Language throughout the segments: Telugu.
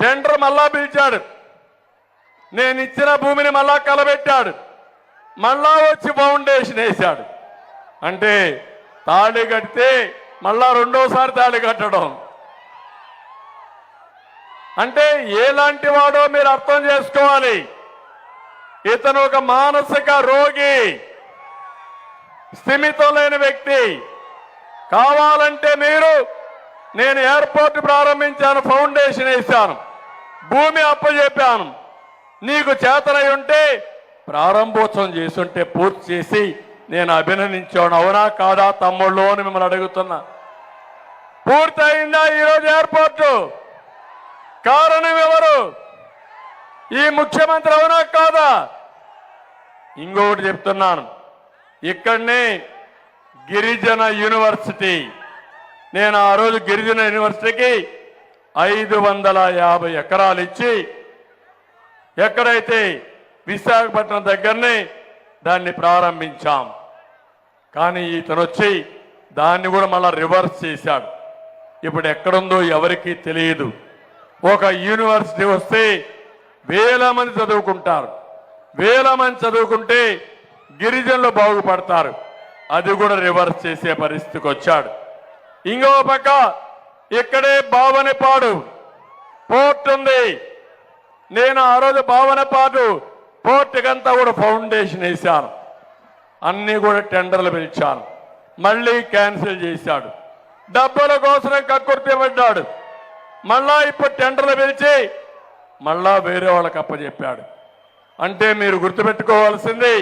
టెండర్ మళ్ళా పిలిచాడు. నేను ఇచ్చిన భూమిని మళ్ళా కలబెట్టాడు. మళ్ళా వచ్చి ఫౌండేషన్ వేశాడు. అంటే తాళి కడితే మళ్ళా రెండోసారి తాళి కట్టడం. అంటే ఎలాంటి వాడో మీరు అర్థం చేసుకోవాలి. ఇతను ఒక మానసిక రోగి స్థిమితం లేని వ్యక్తి. కావాలంటే మీరు నేను ఎయిర్పోర్ట్ ప్రారంభించాను ఫౌండేషన్ వేశాను. భూమి అప్పచెప్పాను నీకు చేతనై ఉంటే ప్రారంభోత్సవం చేస్తుంటే పూర్తి చేసి నేను అభినందించాను అవునా కాదా తమ్ముళ్ళు అని మిమ్మల్ని అడుగుతున్నా. పూర్తయిందా ఈరోజు ఎయిర్పోర్టు కారణం ఎవరు? ఈ ముఖ్యమంత్రి అవునా కాదా? ఇంకొకటి చెప్తున్నాను. ఇక్కడనే గిరిజన యూనివర్సిటీ. నేను ఆ రోజు గిరిజన యూనివర్సిటీకి ఐదు వందల యాభై ఎకరాలు ఇచ్చి ఎక్కడైతే విశాఖపట్నం దగ్గరనే దాన్ని ప్రారంభించాం. కానీ ఇతను వచ్చి దాన్ని కూడా మళ్ళా రివర్స్ చేశాడు. ఇప్పుడు ఎక్కడుందో ఎవరికీ తెలియదు. ఒక యూనివర్సిటీ వస్తే వేల మంది చదువుకుంటారు. వేల మంది చదువుకుంటే గిరిజనులు బాగుపడతారు. అది కూడా రివర్స్ చేసే పరిస్థితికి వచ్చాడు. ఇంకో పక్క ఇక్కడే భావనపాడు పోర్ట్ ఉంది. నేను ఆ రోజు భావనపాటు పోర్టుకంతా కూడా ఫౌండేషన్ వేశాను. అన్నీ కూడా టెండర్లు పిలిచాను. మళ్ళీ క్యాన్సిల్ చేశాడు. డబ్బుల కోసం కక్కుర్తి పడ్డాడు మళ్ళా ఇప్పుడు టెండర్లు పిలిచి మళ్ళా వేరే వాళ్ళకి అప్పచెప్పాడు అంటే మీరు గుర్తుపెట్టుకోవాల్సింది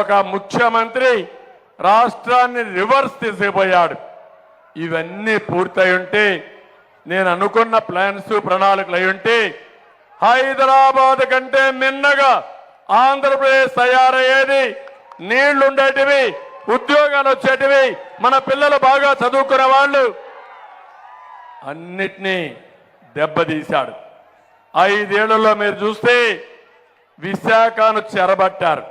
ఒక ముఖ్యమంత్రి రాష్ట్రాన్ని రివర్స్ తీసుకుపోయాడు. ఇవన్నీ పూర్తయి ఉంటే నేను అనుకున్న ప్లాన్స్ ప్రణాళికలు అయి ఉంటే హైదరాబాద్ కంటే మిన్నగా ఆంధ్రప్రదేశ్ తయారయ్యేది నీళ్ళుండేటివి ఉద్యోగాలు వచ్చేటివి మన పిల్లలు బాగా చదువుకునే వాళ్ళు. అన్నిటినీ దెబ్బతీశాడు. ఐదేళ్ళలో మీరు చూస్తే విశాఖను చెరబట్టారు.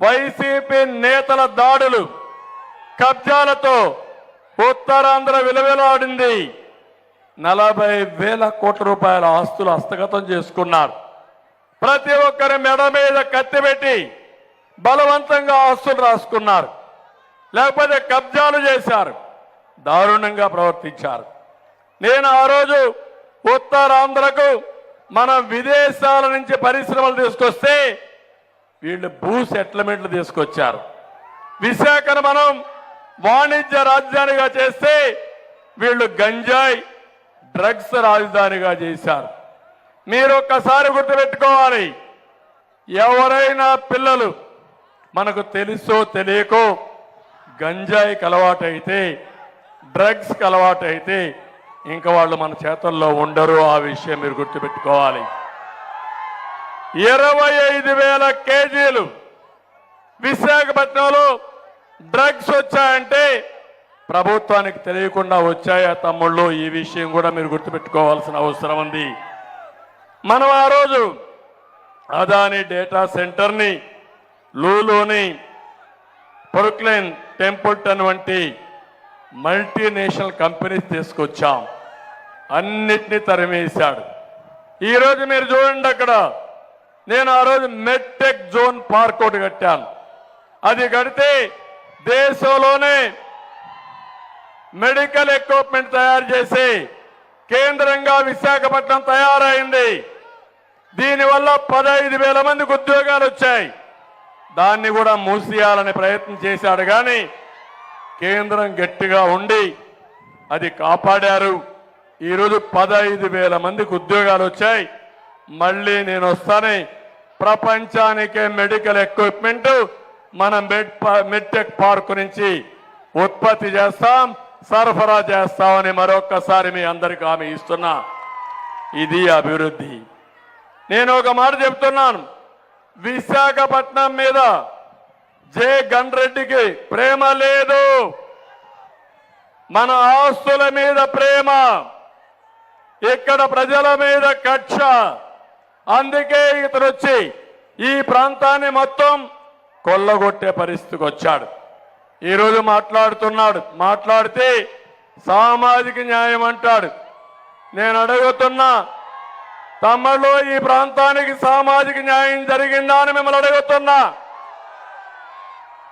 వైసీపీ నేతల దాడులు కబ్జాలతో ఉత్తరాంధ్ర విలువలాడింది. నలభై వేల కోట్ల రూపాయల ఆస్తులు హస్తగతం చేసుకున్నారు. ప్రతి ఒక్కరి మెడ మీద కత్తి పెట్టి బలవంతంగా ఆస్తులు రాసుకున్నారు. లేకపోతే కబ్జాలు చేశారు. దారుణంగా ప్రవర్తించారు. నేను ఆ రోజు ఉత్తరాంధ్రకు మనం విదేశాల నుంచి పరిశ్రమలు తీసుకొస్తే వీళ్ళు భూ సెటిల్మెంట్లు తీసుకొచ్చారు. విశాఖను మనం వాణిజ్య రాజధానిగా చేస్తే వీళ్ళు గంజాయి డ్రగ్స్ రాజధానిగా చేశారు. మీరు ఒక్కసారి గుర్తుపెట్టుకోవాలి ఎవరైనా పిల్లలు మనకు తెలుసో తెలియకో గంజాయికి అలవాటైతే డ్రగ్స్కి అలవాటైతే ఇంకా వాళ్ళు మన చేతుల్లో ఉండరు. ఆ విషయం మీరు గుర్తుపెట్టుకోవాలి. ఇరవై ఐదు వేల కేజీలు విశాఖపట్నంలో డ్రగ్స్ వచ్చాయంటే ప్రభుత్వానికి తెలియకుండా వచ్చాయా తమ్ముళ్ళు? ఈ విషయం కూడా మీరు గుర్తుపెట్టుకోవాల్సిన అవసరం ఉంది. మనం ఆ రోజు అదాని డేటా సెంటర్ని లూలోని పొరుక్లైన్ టెంపుల్టన్ వంటి మల్టీనేషనల్ కంపెనీస్ తీసుకొచ్చాం. అన్నిటినీ తరిమేశాడు ఈరోజు మీరు చూడండి అక్కడ. నేను ఆ రోజు మెట్టెక్ జోన్ పార్క్ ఒకటి కట్టాను. అది కడితే దేశంలోనే మెడికల్ ఎక్విప్మెంట్ తయారు చేసి కేంద్రంగా విశాఖపట్నం తయారైంది. దీనివల్ల పదహైదు వేల మందికి ఉద్యోగాలు వచ్చాయి. దాన్ని కూడా మూసేయాలని ప్రయత్నం చేశాడు కానీ కేంద్రం గట్టిగా ఉండి అది కాపాడారు. ఈరోజు పదహైదు వేల మందికి ఉద్యోగాలు వచ్చాయి. మళ్ళీ నేను వస్తానే ప్రపంచానికే మెడికల్ ఎక్విప్మెంట్ మనం మెడ్ మెడ్టెక్ పార్క్ నుంచి ఉత్పత్తి చేస్తాం సరఫరా చేస్తామని మరొక్కసారి మీ అందరికీ హామీ ఇస్తున్నా. ఇది అభివృద్ధి. నేను ఒక మాట చెప్తున్నాను. విశాఖపట్నం మీద జే. గన్ రెడ్డికి ప్రేమ లేదు. మన ఆస్తుల మీద ప్రేమ. ఇక్కడ ప్రజల మీద కక్ష. అందుకే ఇతను వచ్చి ఈ ప్రాంతాన్ని మొత్తం కొల్లగొట్టే పరిస్థితికి వచ్చాడు. ఈరోజు మాట్లాడుతున్నాడు. మాట్లాడితే సామాజిక న్యాయం అంటాడు. నేను అడుగుతున్నా తమ్ముళ్ళు ఈ ప్రాంతానికి సామాజిక న్యాయం జరిగిందా అని మిమ్మల్ని అడుగుతున్నా.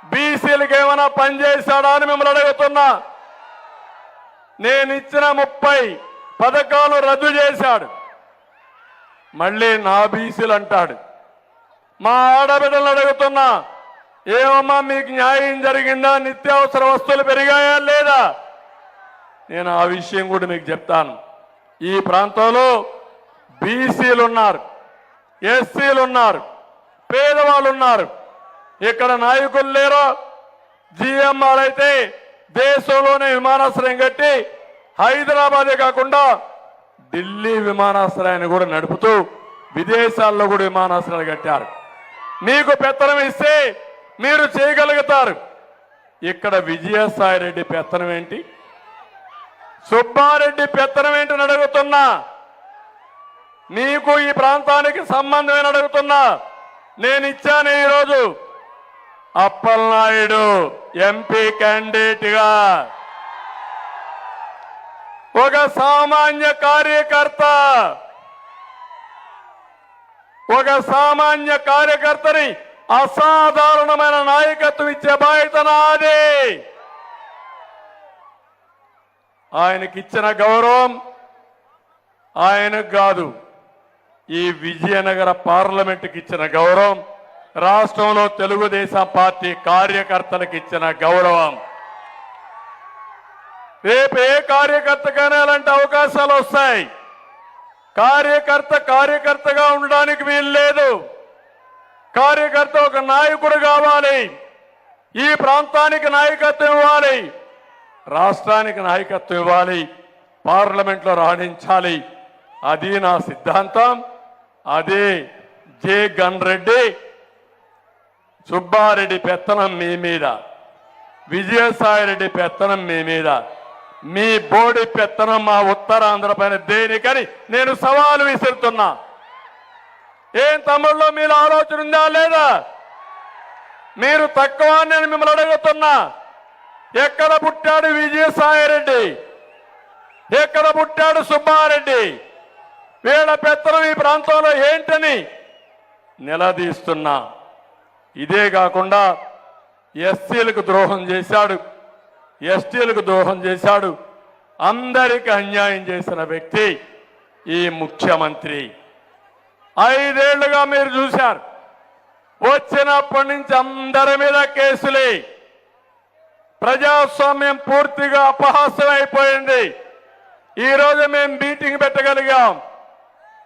బీసీలకు ఏమైనా పనిచేశాడా అని మిమ్మల్ని అడుగుతున్నా. నేను ఇచ్చిన ముప్పై పథకాలు రద్దు చేశాడు. మళ్ళీ నా బీసీలు అంటాడు. మా ఆడబిడ్డలు అడుగుతున్నా ఏమమ్మా మీకు న్యాయం జరిగిందా? నిత్యావసర వస్తువులు పెరిగాయా లేదా? నేను ఆ విషయం కూడా మీకు చెప్తాను. ఈ ప్రాంతంలో బీసీలు ఉన్నారు ఎస్సీలు ఉన్నారు పేదవాళ్ళు ఉన్నారు. ఇక్కడ నాయకులు లేరు. జిఎంఆర్ అయితే దేశంలోనే విమానాశ్రయం కట్టి హైదరాబాదే కాకుండా ఢిల్లీ విమానాశ్రయాన్ని కూడా నడుపుతూ విదేశాల్లో కూడా విమానాశ్రయాలు కట్టారు. మీకు పెత్తనం ఇస్తే మీరు చేయగలుగుతారు. ఇక్కడ విజయసాయి రెడ్డి పెత్తనం ఏంటి? సుబ్బారెడ్డి పెత్తనం ఏంటని అడుగుతున్నా. నీకు ఈ ప్రాంతానికి సంబంధమైన అడుగుతున్నా. నేను ఇచ్చాను ఈరోజు. అప్పలనాయుడు ఎంపీ క్యాండిడేట్గా. ఒక సామాన్య కార్యకర్త. ఒక సామాన్య కార్యకర్తని అసాధారణమైన నాయకత్వం ఇచ్చే బాధ్యత నాది. ఆయనకిచ్చిన గౌరవం ఆయనకు కాదు ఈ విజయనగర పార్లమెంటుకి ఇచ్చిన గౌరవం రాష్ట్రంలో తెలుగుదేశం పార్టీ కార్యకర్తలకు ఇచ్చిన గౌరవం. రేపు ఏ కార్యకర్తకైనా అలాంటి అవకాశాలు వస్తాయి. కార్యకర్త కార్యకర్తగా ఉండడానికి వీలు లేదు. కార్యకర్త ఒక నాయకుడు కావాలి. ఈ ప్రాంతానికి నాయకత్వం ఇవ్వాలి. రాష్ట్రానికి నాయకత్వం ఇవ్వాలి. పార్లమెంట్లో రాణించాలి. అది నా సిద్ధాంతం. అదే జే. గన్ రెడ్డి సుబ్బారెడ్డి పెత్తనం మీ మీద. విజయసాయి రెడ్డి పెత్తనం మీ మీద. మీ బోడి పెత్తనం మా ఉత్తరాంధ్ర పైన దేనికని నేను సవాలు విసురుతున్నా. ఏం తమ్ముళ్ళు మీరు ఆలోచన ఉందా లేదా? మీరు తక్కువ నేను మిమ్మల్ని అడుగుతున్నా. ఎక్కడ పుట్టాడు విజయసాయి రెడ్డి ఎక్కడ పుట్టాడు సుబ్బారెడ్డి? వీళ్ళ పెత్తనం ఈ ప్రాంతంలో ఏంటని నిలదీస్తున్నా. ఇదే కాకుండా ఎస్సీలకు ద్రోహం చేశాడు ఎస్టీలకు ద్రోహం చేశాడు అందరికి అన్యాయం చేసిన వ్యక్తి ఈ ముఖ్యమంత్రి. ఐదేళ్ళుగా మీరు చూశారు. వచ్చినప్పటి నుంచి అందరి మీద కేసులే. ప్రజాస్వామ్యం పూర్తిగా అపహాస్యం అయిపోయింది. ఈరోజు మేము మీటింగ్ పెట్టగలిగాం.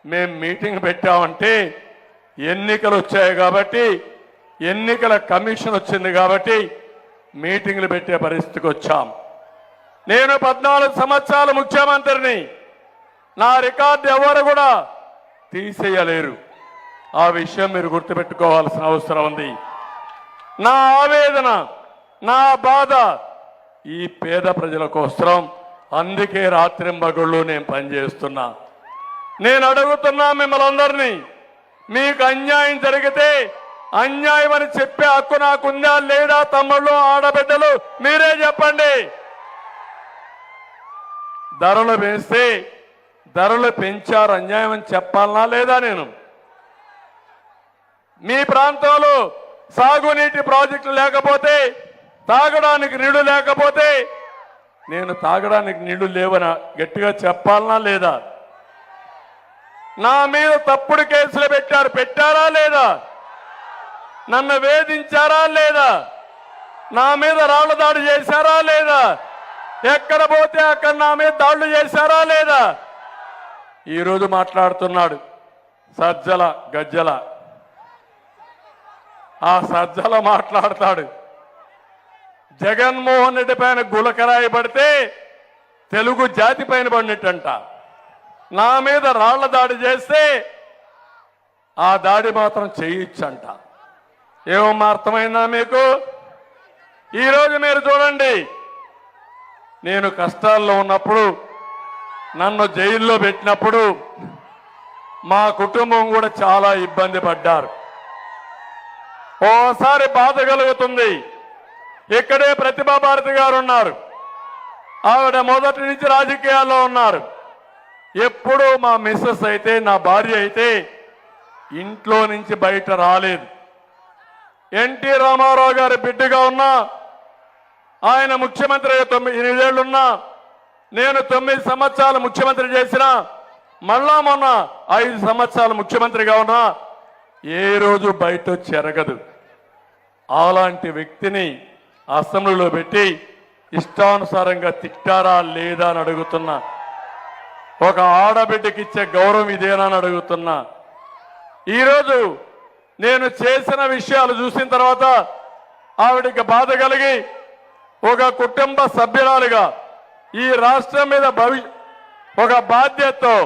మేము మీటింగ్ పెట్టామంటే ఎన్నికలు వచ్చాయి కాబట్టి ఎన్నికల కమిషన్ వచ్చింది కాబట్టి మీటింగ్లు పెట్టే పరిస్థితికి వచ్చాం. నేను పద్నాలుగు సంవత్సరాల ముఖ్యమంత్రిని. నా రికార్డు ఎవరు కూడా తీసేయలేరు. ఆ విషయం మీరు గుర్తుపెట్టుకోవాల్సిన అవసరం ఉంది. నా ఆవేదన నా బాధ ఈ పేద ప్రజల కోసం అందుకే రాత్రింబగుళ్ళు నేను పనిచేస్తున్నా. నేను అడుగుతున్నా మిమ్మల్ని అందరినీ మీకు అన్యాయం జరిగితే అన్యాయం అని చెప్పే హక్కు నాకుందా లేదా తమ్ముళ్ళు ఆడబిడ్డలు? మీరే చెప్పండి. ధరలు వేస్తే ధరలు పెంచారు అన్యాయం అని చెప్పాలనా లేదా నేను? మీ ప్రాంతంలో సాగునీటి ప్రాజెక్టులు లేకపోతే తాగడానికి నీళ్ళు లేకపోతే నేను తాగడానికి నీళ్ళు లేవనా గట్టిగా చెప్పాలనా లేదా? నా మీద తప్పుడు కేసులు పెట్టారు పెట్టారా లేదా? నన్ను వేధించారా లేదా? నా మీద రాళ్ళ దాడి చేశారా లేదా? ఎక్కడ పోతే అక్కడ నా మీద దాడులు చేశారా లేదా? ఈరోజు మాట్లాడుతున్నాడు సజ్జల గజ్జల. ఆ సజ్జల మాట్లాడతాడు. జగన్మోహన్ రెడ్డి పైన గులకరాయి పడితే తెలుగు జాతి పైన పడినట్టంట నా మీద రాళ్ళ దాడి చేస్తే ఆ దాడి మాత్రం చేయొచ్చంట. ఏమమ్మా అర్థమైందా మీకు? ఈరోజు మీరు చూడండి నేను కష్టాల్లో ఉన్నప్పుడు నన్ను జైల్లో పెట్టినప్పుడు మా కుటుంబం కూడా చాలా ఇబ్బంది పడ్డారు. ఓసారి బాధ కలుగుతుంది. ఇక్కడే ప్రతిభా భారతి గారు ఉన్నారు. ఆవిడ మొదటి నుంచి రాజకీయాల్లో ఉన్నారు. ఎప్పుడూ మా మిస్సెస్ అయితే నా భార్య అయితే ఇంట్లో నుంచి బయట రాలేదు. ఎన్టీ రామారావు గారి బిడ్డగా ఉన్నా ఆయన ముఖ్యమంత్రి తొమ్మిది ఎనిమిదేళ్ళున్నా నేను తొమ్మిది సంవత్సరాలు ముఖ్యమంత్రి చేసిన మళ్ళా మొన్న ఐదు సంవత్సరాలు ముఖ్యమంత్రిగా ఉన్నా ఏ రోజు బయట చెరగదు. అలాంటి వ్యక్తిని అసెంబ్లీలో పెట్టి ఇష్టానుసారంగా తిట్టారా లేదా అని అడుగుతున్నా. ఒక ఆడబిడ్డకి ఇచ్చే గౌరవం ఇదేనా అని అడుగుతున్నా. ఈరోజు నేను చేసిన విషయాలు చూసిన తర్వాత ఆవిడకి బాధ కలిగి ఒక కుటుంబ సభ్యురాలుగా ఈ రాష్ట్రం మీద భవి ఒక బాధ్యతతో